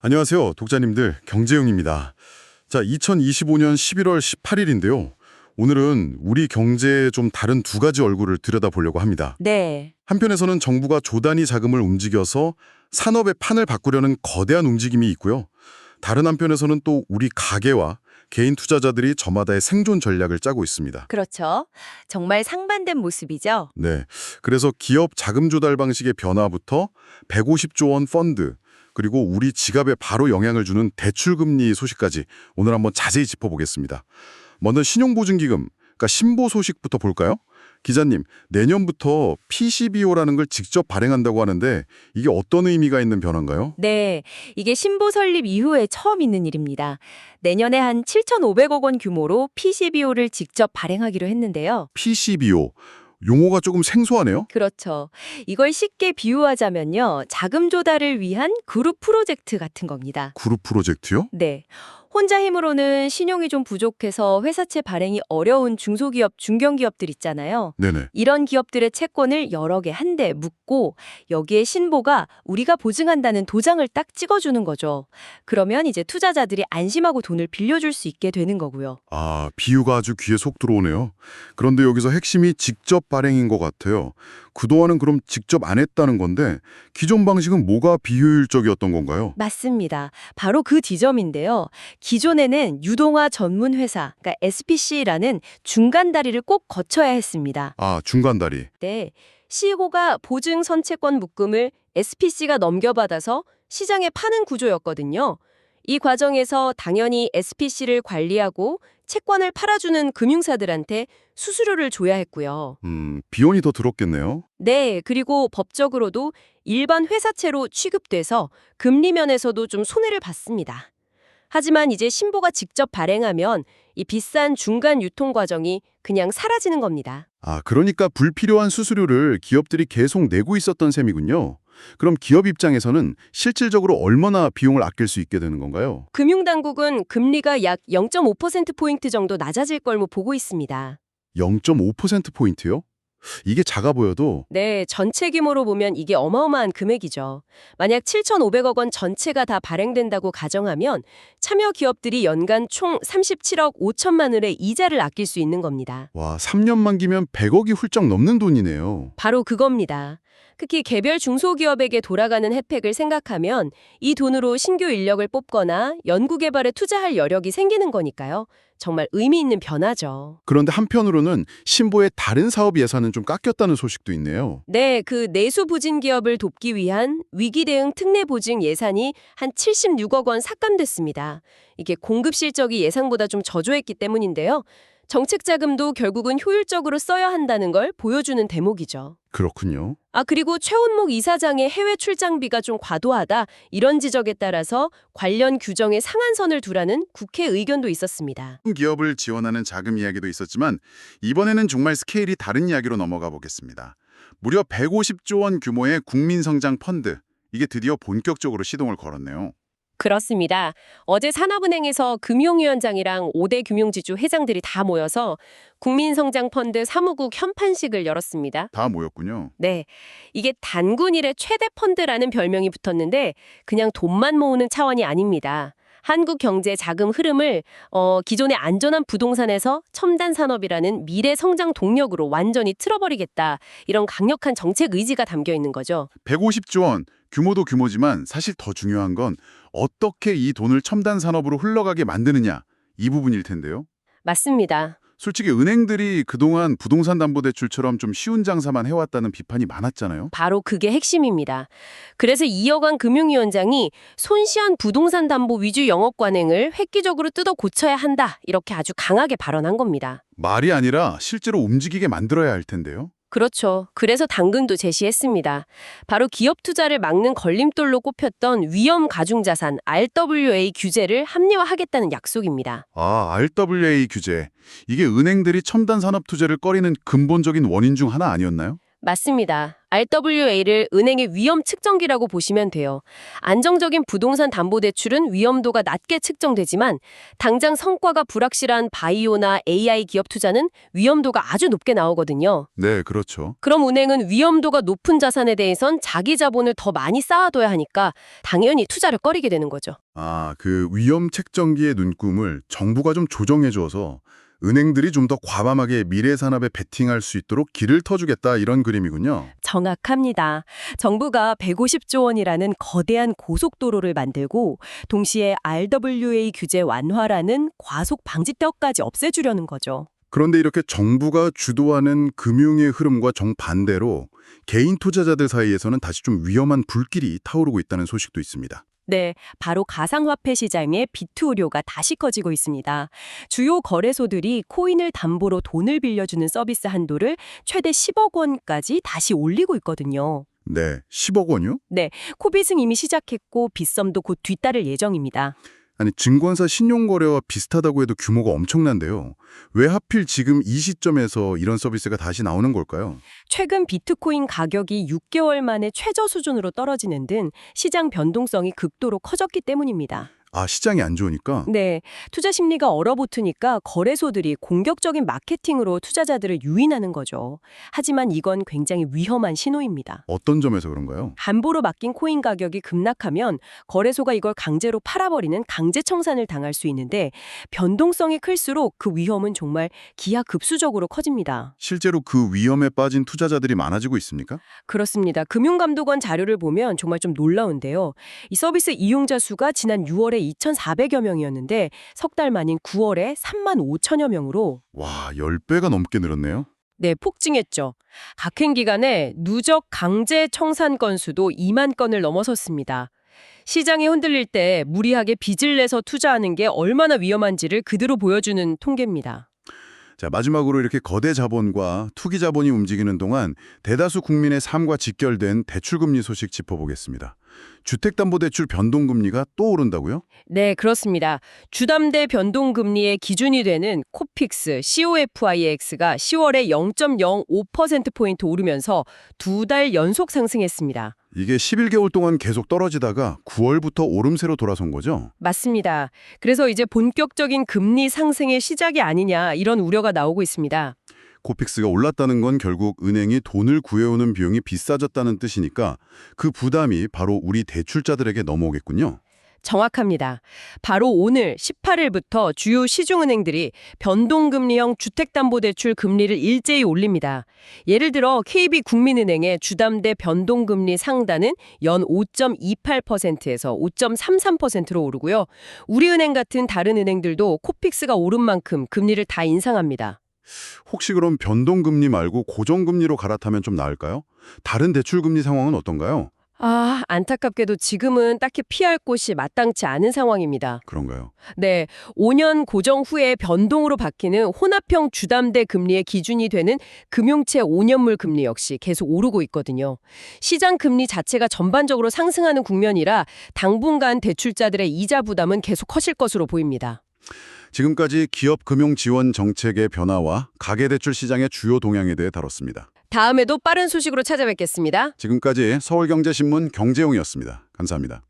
안녕하세요. 독자님들 경제용입니다. 자, 2025년 11월 18일인데요. 오늘은 우리 경제의 좀 다른 두 가지 얼굴을 들여다보려고 합니다. 네. 한편에서는 정부가 조단위 자금을 움직여서 산업의 판을 바꾸려는 거대한 움직임이 있고요. 다른 한편에서는 또 우리 가계와 개인 투자자들이 저마다의 생존 전략을 짜고 있습니다. 그렇죠. 정말 상반된 모습이죠. 네. 그래서 기업 자금 조달 방식의 변화부터 150조 원 펀드, 그리고 우리 지갑에 바로 영향을 주는 대출금리 소식까지 오늘 한번 자세히 짚어보겠습니다. 먼저 신용보증기금, 그러니까 신보 소식부터 볼까요? 기자님, 내년부터 PCBO라는 걸 직접 발행한다고 하는데 이게 어떤 의미가 있는 변화인가요? 네. 이게 신보 설립 이후에 처음 있는 일입니다. 내년에 한 7,500억 원 규모로 PCBO를 직접 발행하기로 했는데요. PCBO, 용어가 조금 생소하네요. 그렇죠. 이걸 쉽게 비유하자면요. 자금 조달을 위한 그룹 프로젝트 같은 겁니다. 그룹 프로젝트요? 네. 혼자 힘으로는 신용이 좀 부족해서 회사채 발행이 어려운 중소기업, 중견기업들 있잖아요. 네네. 이런 기업들의 채권을 여러 개 한데 묶고 여기에 신보가 우리가 보증한다는 도장을 딱 찍어주는 거죠. 그러면 이제 투자자들이 안심하고 돈을 빌려줄 수 있게 되는 거고요. 아, 비유가 아주 귀에 속 들어오네요. 그런데 여기서 핵심이 직접 발행인 것 같아요. 그동안은 그럼 직접 안 했다는 건데 기존 방식은 뭐가 비효율적이었던 건가요? 맞습니다. 바로 그 지점인데요. 기존에는 유동화 전문 회사, 그러니까 SPC라는 중간 다리를 꼭 거쳐야 했습니다. 아, 중간 다리. 때 CEO가 보증 선채권 묶음을 SPC가 넘겨받아서 시장에 파는 구조였거든요. 이 과정에서 당연히 SPC를 관리하고 채권을 팔아주는 금융사들한테 수수료를 줘야 했고요. 음, 비용이 더 들었겠네요. 네, 그리고 법적으로도 일반 회사채로 취급돼서 금리 면에서도 좀 손해를 봤습니다. 하지만 이제 신보가 직접 발행하면 이 비싼 중간 유통 과정이 그냥 사라지는 겁니다. 아, 그러니까 불필요한 수수료를 기업들이 계속 내고 있었던 셈이군요. 그럼 기업 입장에서는 실질적으로 얼마나 비용을 아낄 수 있게 되는 건가요? 금융당국은 금리가 약 0.5%포인트 정도 낮아질 걸뭐 보고 있습니다. 0.5%포인트요? 이게 작아 보여도 네, 전체 규모로 보면 이게 어마어마한 금액이죠. 만약 7,500억 원 전체가 다 발행된다고 가정하면 참여 기업들이 연간 총 37억 5천만 원의 이자를 아낄 수 있는 겁니다. 와, 3년 만기면 100억이 훌쩍 넘는 돈이네요. 바로 그겁니다. 특히 개별 중소기업에게 돌아가는 혜택을 생각하면 이 돈으로 신규 인력을 뽑거나 연구개발에 투자할 여력이 생기는 거니까요. 정말 의미 있는 변화죠. 그런데 한편으로는 신보의 다른 사업 예산은 좀 깎였다는 소식도 있네요. 네, 그 내수 부진 기업을 돕기 위한 위기 대응 특례 보증 예산이 한 76억 원 삭감됐습니다. 이게 공급 실적이 예상보다 좀 저조했기 때문인데요. 정책 자금도 결국은 효율적으로 써야 한다는 걸 보여주는 대목이죠. 그렇군요. 아, 그리고 최원목 이사장의 해외 출장비가 좀 과도하다 이런 지적에 따라서 관련 규정에 상한선을 두라는 국회 의견도 있었습니다. 기업을 지원하는 자금 이야기도 있었지만 이번에는 정말 스케일이 다른 이야기로 넘어가 보겠습니다. 무려 150조 원 규모의 국민성장 펀드. 이게 드디어 본격적으로 시동을 걸었네요. 그렇습니다. 어제 산업은행에서 금융위원장이랑 5대 금융지주 회장들이 다 모여서 국민성장펀드 사무국 현판식을 열었습니다. 다 모였군요. 네, 이게 단군 일의 최대 펀드라는 별명이 붙었는데 그냥 돈만 모으는 차원이 아닙니다. 한국 경제 자금 흐름을 어, 기존의 안전한 부동산에서 첨단 산업이라는 미래 성장 동력으로 완전히 틀어버리겠다. 이런 강력한 정책 의지가 담겨 있는 거죠. 150조 원, 규모도 규모지만 사실 더 중요한 건 어떻게 이 돈을 첨단 산업으로 흘러가게 만드느냐 이 부분일 텐데요. 맞습니다. 솔직히 은행들이 그동안 부동산 담보 대출처럼 좀 쉬운 장사만 해왔다는 비판이 많았잖아요. 바로 그게 핵심입니다. 그래서 이여관 금융위원장이 손시한 부동산 담보 위주 영업 관행을 획기적으로 뜯어 고쳐야 한다. 이렇게 아주 강하게 발언한 겁니다. 말이 아니라 실제로 움직이게 만들어야 할 텐데요. 그렇죠. 그래서 당근도 제시했습니다. 바로 기업 투자를 막는 걸림돌로 꼽혔던 위험 가중 자산 RWA 규제를 합리화하겠다는 약속입니다. 아, RWA 규제. 이게 은행들이 첨단 산업 투자를 꺼리는 근본적인 원인 중 하나 아니었나요? 맞습니다. RWA를 은행의 위험 측정기라고 보시면 돼요. 안정적인 부동산 담보 대출은 위험도가 낮게 측정되지만 당장 성과가 불확실한 바이오나 AI 기업 투자는 위험도가 아주 높게 나오거든요. 네, 그렇죠. 그럼 은행은 위험도가 높은 자산에 대해선 자기 자본을 더 많이 쌓아둬야 하니까 당연히 투자를 꺼리게 되는 거죠. 아, 그 위험 책정기의 눈금을 정부가 좀 조정해 줘서 은행들이 좀 더 과감하게 미래 산업에 베팅할 수 있도록 길을 터주겠다 이런 그림이군요. 정확합니다. 정부가 150조 원이라는 거대한 고속도로를 만들고 동시에 RWA 규제 완화라는 과속 방지턱까지 없애주려는 거죠. 그런데 이렇게 정부가 주도하는 금융의 흐름과 정반대로 개인 투자자들 사이에서는 다시 좀 위험한 불길이 타오르고 있다는 소식도 있습니다. 네, 바로 가상화폐 시장의 비트 우려가 다시 커지고 있습니다. 주요 거래소들이 코인을 담보로 돈을 빌려주는 서비스 한도를 최대 10억 원까지 다시 올리고 있거든요. 네, 10억 원이요? 코빗은 이미 시작했고 빗썸도 곧 뒤따를 예정입니다. 아니 증권사 신용거래와 비슷하다고 해도 규모가 엄청난데요. 왜 하필 지금 이 시점에서 이런 서비스가 다시 나오는 걸까요? 최근 비트코인 가격이 6개월 만에 최저 수준으로 떨어지는 등 시장 변동성이 극도로 커졌기 때문입니다. 아, 시장이 안 좋으니까? 네, 투자 심리가 얼어붙으니까 거래소들이 공격적인 마케팅으로 투자자들을 유인하는 거죠. 하지만 이건 굉장히 위험한 신호입니다. 어떤 점에서 그런가요? 담보로 맡긴 코인 가격이 급락하면 거래소가 이걸 강제로 팔아버리는 강제 청산을 당할 수 있는데 변동성이 클수록 그 위험은 정말 기하급수적으로 커집니다. 실제로 그 위험에 빠진 투자자들이 많아지고 있습니까? 그렇습니다. 금융감독원 자료를 보면 정말 좀 놀라운데요. 이 서비스 이용자 수가 지난 6 월에 2,400여 명이었는데 석 달 만인 9월에 3만 5천여 명으로 와, 10배가 넘게 늘었네요. 네, 폭증했죠. 각행 기간에 누적 강제 청산 건수도 2만 건을 넘어섰습니다. 시장이 흔들릴 때 무리하게 빚을 내서 투자하는 게 얼마나 위험한지를 그대로 보여주는 통계입니다. 자, 마지막으로 이렇게 거대 자본과 투기 자본이 움직이는 동안 대다수 국민의 삶과 직결된 대출금리 소식 짚어보겠습니다. 주택담보대출 변동금리가 또 오른다고요? 네, 그렇습니다. 주담대 변동금리의 기준이 되는 코픽스 COFIX가 10월에 0.05%포인트 오르면서 두 달 연속 상승했습니다. 이게 11개월 동안 계속 떨어지다가 9월부터 오름세로 돌아선 거죠? 맞습니다. 그래서 이제 본격적인 금리 상승의 시작이 아니냐 이런 우려가 나오고 있습니다. 코픽스가 올랐다는 건 결국 은행이 돈을 구해오는 비용이 비싸졌다는 뜻이니까 그 부담이 바로 우리 대출자들에게 넘어오겠군요. 정확합니다. 바로 오늘 18일부터 주요 시중은행들이 변동금리형 주택담보대출 금리를 일제히 올립니다. 예를 들어 KB국민은행의 주담대 변동금리 상단은 연 5.28%에서 5.33%로 오르고요. 우리은행 같은 다른 은행들도 코픽스가 오른 만큼 금리를 다 인상합니다. 혹시 그럼 변동금리 말고 고정금리로 갈아타면 좀 나을까요? 다른 대출금리 상황은 어떤가요? 아, 안타깝게도 지금은 딱히 피할 곳이 마땅치 않은 상황입니다. 그런가요? 네, 5년 고정 후에 변동으로 바뀌는 혼합형 주담대 금리의 기준이 되는 금융채 5년물 금리 역시 계속 오르고 있거든요. 시장 금리 자체가 전반적으로 상승하는 국면이라 당분간 대출자들의 이자 부담은 계속 커질 것으로 보입니다. 지금까지 기업 금융 지원 정책의 변화와 가계대출 시장의 주요 동향에 대해 다뤘습니다. 다음에도 빠른 소식으로 찾아뵙겠습니다. 지금까지 서울경제신문 경제용이었습니다. 감사합니다.